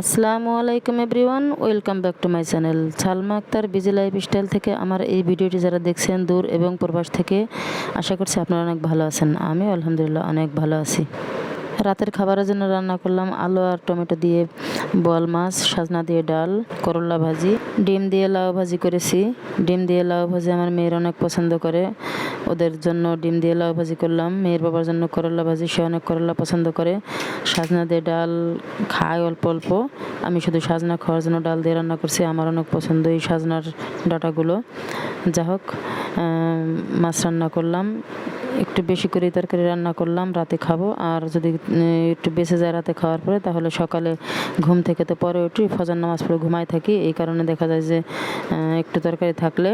আসসালামু আলাইকুম everyone, welcome back to my channel. Salma Akhtar, busy lifestyle থেকে আমার এই ভিডিওটি যারা দেখছেন দূর এবং প্রবাস থেকে, আশা করছি আপনারা অনেক ভালো আছেন। আমি আলহামদুলিল্লাহ অনেক ভালো আছি। রাতের খাবারের জন্য রান্না করলাম আলু আর টমেটো দিয়ে বোয়াল মাছ, সাজনা দিয়ে ডাল, করলা ভাজি, ডিম দিয়ে লাউ ভাজি করেছি। ডিম দিয়ে লাউ ভাজি আমার মেয়ের অনেক পছন্দ করে। ওদের জন্য ডিম দিয়ে লাউ ভাজি করলাম। মেয়ের বাবার জন্য করলা ভাজি, সে অনেক করলা পছন্দ করে। সাজনা দিয়ে ডাল খায় অল্প অল্প। আমি শুধু সাজনা খাওয়ার জন্য ডাল দিয়ে রান্না করছি। আমার অনেক পছন্দ এই সাজনার ডাটাগুলো। যা হোক মাছ রান্না করলাম। একটু বেশি করে তরকারি রান্না করলাম, রাতে খাব। আর যদি একটু বেঁচে যায় রাতে খাওয়ার পরে, তাহলে সকালে ঘুম থেকে তো পরে উঠি, ফজর নামাজ পড়ে ঘুমায় থাকি। এই কারণে দেখা যায় যে একটু তরকারি থাকলে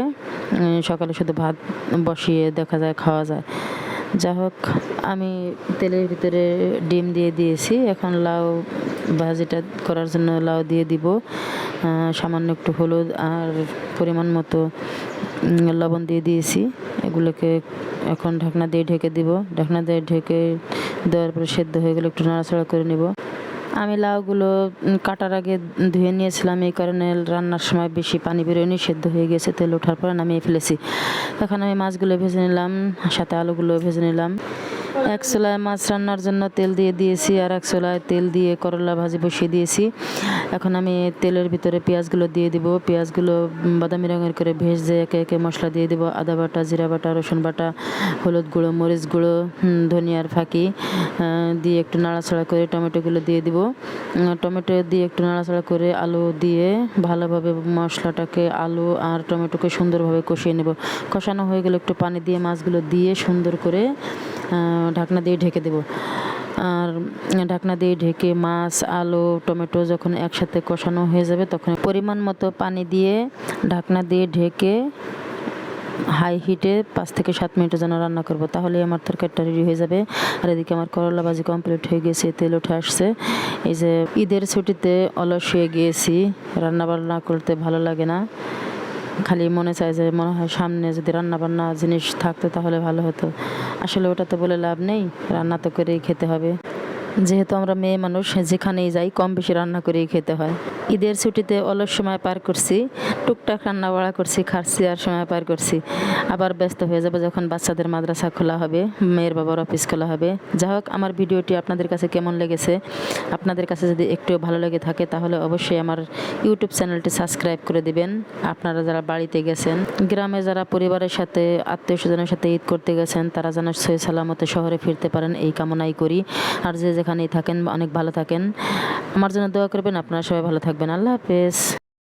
সকালে শুধু ভাত বসিয়ে দেখা যায় খাওয়া যায়। যা হোক, আমি তেলের ভিতরে ডিম দিয়ে দিয়েছি। এখন লাউ ভাজিটা করার জন্য লাউ দিয়ে দিব। সামান্য একটু হলুদ আর পরিমাণ মতো লবণ দিয়ে দিয়েছি। এগুলোকে এখন ঢাকনা দিয়ে ঢেকে দিব। ঢাকনা দিয়ে ঢেকে দেওয়ার পরে সেদ্ধ হয়ে গেলে একটু নাড়াচাড়া করে নেব। আমি লাউগুলো কাটার আগে ধুয়ে নিয়েছিলাম। এই কারণে রান্নার সময় বেশি পানি বেরোয়নি, সেদ্ধ হয়ে গেছে, তেল ওঠার পরে নামিয়ে ফেলেছি। এখন আমি মাছগুলো ভেজে নিলাম, সাথে আলুগুলো ভেজে নিলাম। এক চুলায় মাছ রান্নার জন্য তেল দিয়ে দিয়েছি আর এক চুলায় তেল দিয়ে করলা ভাজি বসিয়ে দিয়েছি। এখন আমি তেলের ভিতরে পেঁয়াজগুলো দিয়ে দিব। পেঁয়াজগুলো বাদামি রঙের করে ভেজে একে একে মশলা দিয়ে দিব। আদা বাটা, জিরা বাটা, রসুন বাটা, হলুদ গুঁড়ো, মরিচ গুঁড়ো ধনিয়ার ফাঁকি দিয়ে একটু নাড়াচাড়া করে টমেটোগুলো দিয়ে দিব। টমেটো দিয়ে একটু নাড়াচাড়া করে আলু দিয়ে ভালোভাবে মশলাটাকে আলু আর টমেটোকে সুন্দরভাবে কষিয়ে নেব। কষানো হয়ে গেলে একটু পানি দিয়ে মাছগুলো দিয়ে সুন্দর করে ঢাকনা দিয়ে ঢেকে দেব। আর ঢাকনা দিয়ে ঢেকে মাছ, আলু, টমেটো যখন একসাথে কষানো হয়ে যাবে, তখন পরিমাণ মতো পানি দিয়ে ঢাকনা দিয়ে ঢেকে হাই হিটে পাঁচ থেকে সাত মিনিটের জন্য রান্না করব। তাহলে আমার তরকারিটা রেডি হয়ে যাবে। আর এদিকে আমার করলা ভাজি কমপ্লিট হয়ে গেছে, তেল উঠে আসছে। এই যে ঈদের ছুটিতে অলস হয়ে গিয়েছি রান্না বান্না করতে ভালো লাগে না। খালি মনে চায় যে, মনে হয় সামনে যদি রান্না বান্না জিনিস থাকতো তাহলে ভালো হতো। আসলে ওটা তো বলে লাভ নেই, রান্না তো করেই খেতে হবে। যেহেতু আমরা মেয়ে মানুষ, যেখানেই যাই কম বেশি রান্না করেই খেতে হয়। ঈদের ছুটিতে অলস সময় পার করছি, টুকটাক রান্না বাড়া করছি খাচ্ছি আর সময় পার করছি। আবার ব্যস্ত হয়ে যাবে যখন বাচ্চাদের মাদ্রাসা খোলা হবে, মেয়ের বাবার অফিস খোলা হবে। যা হোক, আমার ভিডিওটি আপনাদের কাছে কেমন লেগেছে? আপনাদের কাছে যদি একটু ভালো লেগে থাকে, তাহলে অবশ্যই আমার ইউটিউব চ্যানেলটি সাবস্ক্রাইব করে দিবেন। আপনারা যারা বাড়িতে গেছেন, গ্রামে যারা পরিবারের সাথে, আত্মীয় স্বজনের সাথে ঈদ করতে গেছেন, তারা যেন সহি সালামতে শহরে ফিরতে পারেন, এই কামনাই করি। আর যে যেখানেই থাকেন অনেক ভালো থাকেন। আমার জন্য দোয়া করবেন, আপনারা সবাই ভালো থাকবেন। আল্লাহ হাফেজ।